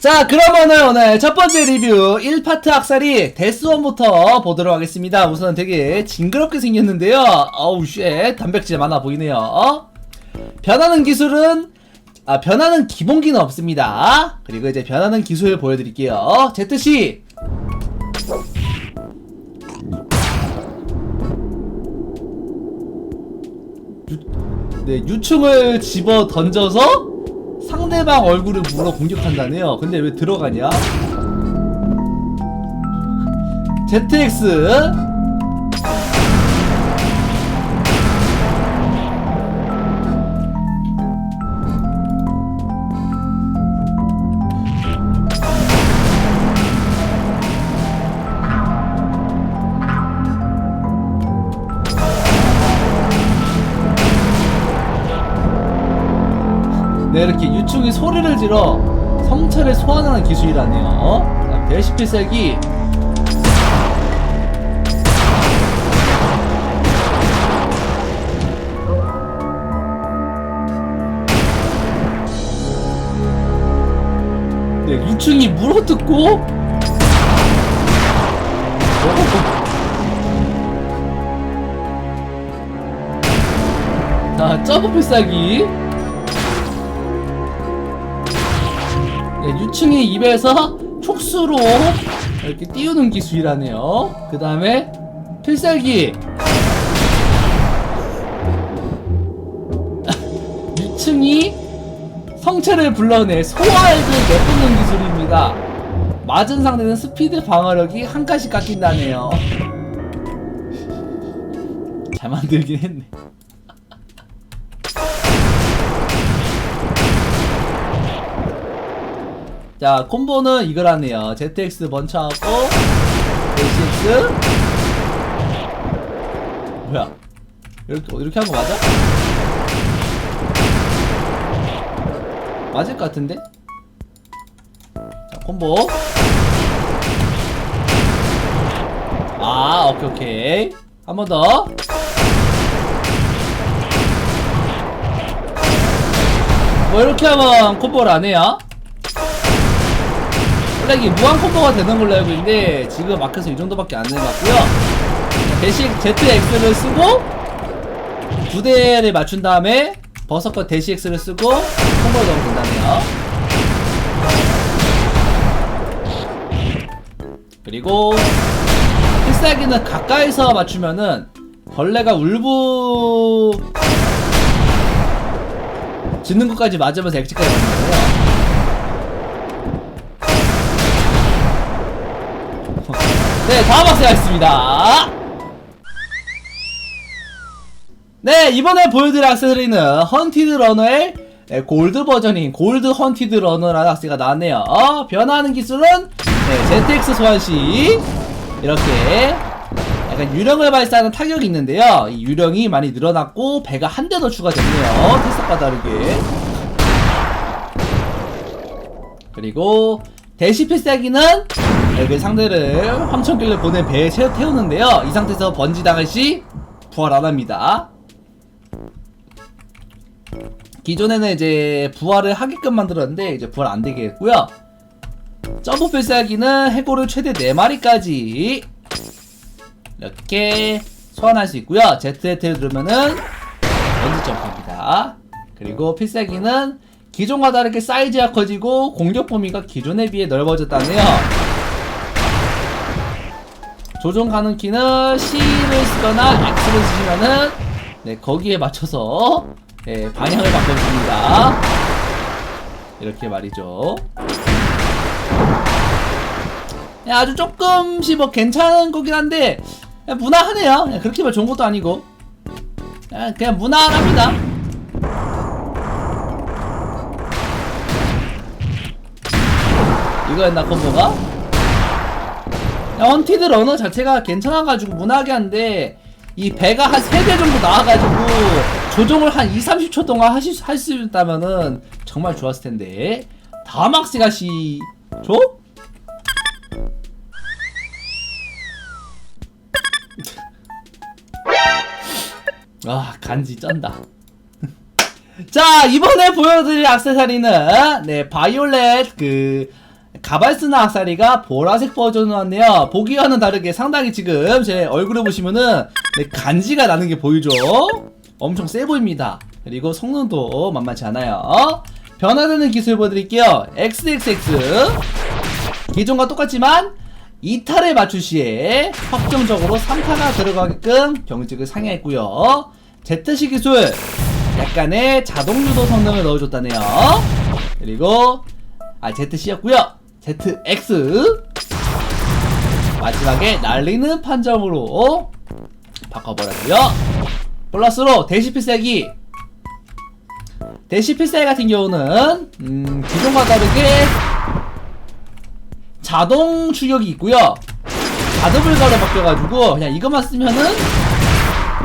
자, 그러면은 오늘 첫 번째 리뷰 1파트 악살이 데스원부터 보도록 하겠습니다. 우선 되게 징그럽게 생겼는데요. 어우, 쉣. 단백질 많아 보이네요. 어? 변하는 기술은, 아, 변하는 기본기는 없습니다. 그리고 이제 변하는 기술 보여드릴게요. 유, 네, 유충을 집어 던져서 상대방 얼굴을 물어 공격한다네요. 근데 왜 들어가냐? ZX 네, 이렇게 유충이 소리를 질러 성체를 소환하는 기술이라네요. 어? 그다음 대시필살기 네, 유충이 물어뜯고 자, 점프 필살기 네, 유충이 입에서 촉수로 이렇게 띄우는 기술이라네요. 그 다음에 필살기. 유충이 성체를 불러내 소화액을 내뿜는 기술입니다. 맞은 상대는 스피드 방어력이 한 칸씩 깎인다네요. 잘 만들긴 했네. 자 콤보는 이거라네요 ZX 번쳐하고 ZX 뭐야 이렇게 이렇게 한 거 맞아? 맞을 것 같은데? 자 콤보 아 오케이 오케이 한 번 더 뭐 이렇게 하면 콤보를 안 해요? 이게 무한 콤보가 되는 걸로 알고 있는데 지금 마크에서 이 정도밖에 안 해봤고요. 대신 ZX를 쓰고 두 대를 맞춘 다음에 버섯과 대시X를 쓰고 콤보를 넣으면 된다네요. 그리고 필살기는 가까이서 맞추면은 벌레가 울부 짓는 것까지 맞으면서 엑지까지 맞는데요 네, 다음 학생 하겠습니다. 네, 이번에 보여드릴 악세사리는 헌티드 러너의 네, 골드 버전인 골드 헌티드 러너라는 악세가 나왔네요. 어, 변화하는 기술은 네, ZX 소환 시 이렇게 약간 유령을 발사하는 타격이 있는데요. 이 유령이 많이 늘어났고 배가 한 대 더 추가됐네요. 테스트과 다르게. 그리고 대시 필살기는 이렇게 상대를 황천길을 보낸 배에 채- 태우는데요. 이 상태에서 번지 당할 시 부활 안 합니다. 기존에는 이제 부활을 하게끔 만들었는데 이제 부활 안 되게 했고요. 점프 필살기는 해골을 최대 4마리까지 이렇게 소환할 수 있고요. ZZ를 누르면은 번지 점프입니다. 그리고 필살기는 기존과 다르게 사이즈가 커지고 공격 범위가 기존에 비해 넓어졌다네요. 조종 가능 키는 C를 쓰거나 X를 쓰시면은 네 거기에 맞춰서 네, 방향을 바꿔줍니다. 이렇게 말이죠. 네, 아주 조금씩 뭐 괜찮은 거긴 한데 그냥 무난하네요. 그냥 그렇게 뭐 좋은 것도 아니고 그냥, 그냥 무난합니다. 이거였나 콤보가? 야, 헌티드 러너 자체가 괜찮아가지고 무난하게 한데 이 배가 한 3대 정도 나와가지고 조종을 한 2, 30초 동안 하실 수, 할수 있다면은 정말 좋았을 텐데 다음 학생아시 줘? 아 간지 쩐다 자 이번에 보여드릴 악세사리는 네 바이올렛 그 가발스나 악사리가 보라색 버전으로 왔네요. 보기와는 다르게 상당히 지금 제 얼굴에 보시면은 네, 간지가 나는 게 보이죠? 엄청 세 보입니다. 그리고 성능도 만만치 않아요. 변화되는 기술 보여드릴게요. XXX. 기존과 똑같지만 이탈을 맞출 시에 확정적으로 3타가 들어가게끔 경직을 상향했고요. Z시 기술 약간의 자동 유도 성능을 넣어줬다네요. 그리고 아 ZC였고요. ZX 마지막에 날리는 판정으로 바꿔버렸고요. 플러스로 대시 필살기 대시 필살기 같은 경우는 음, 기존과 다르게 자동 출력이 있고요. 자드블가로 바뀌어가지고 그냥 이것만 쓰면은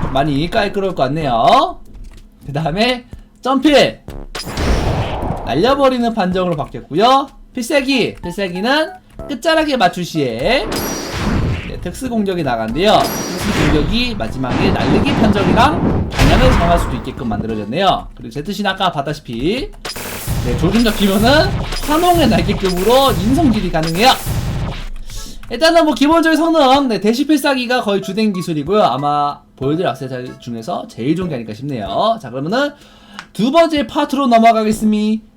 좀 많이 깔끔할 것 같네요. 그 다음에 점필 날려버리는 판정으로 바뀌었고요. 필살기 필살기는 끝자락에 맞출 시에 네, 특수 공격이 나간대요. 특수 공격이 마지막에 날리기 판정이랑 방향을 정할 수도 있게끔 만들어졌네요. 그리고 제트신 아까 봤다시피 네, 조준 잡히면은 환홍의 날개급으로 인성질이 가능해요. 일단은 뭐 기본적인 성능, 네, 대시 필살기가 거의 주된 기술이고요. 아마 보여드릴 악세사리 중에서 제일 좋은 게 아닐까 싶네요. 자, 그러면은 두 번째 파트로 넘어가겠습니다.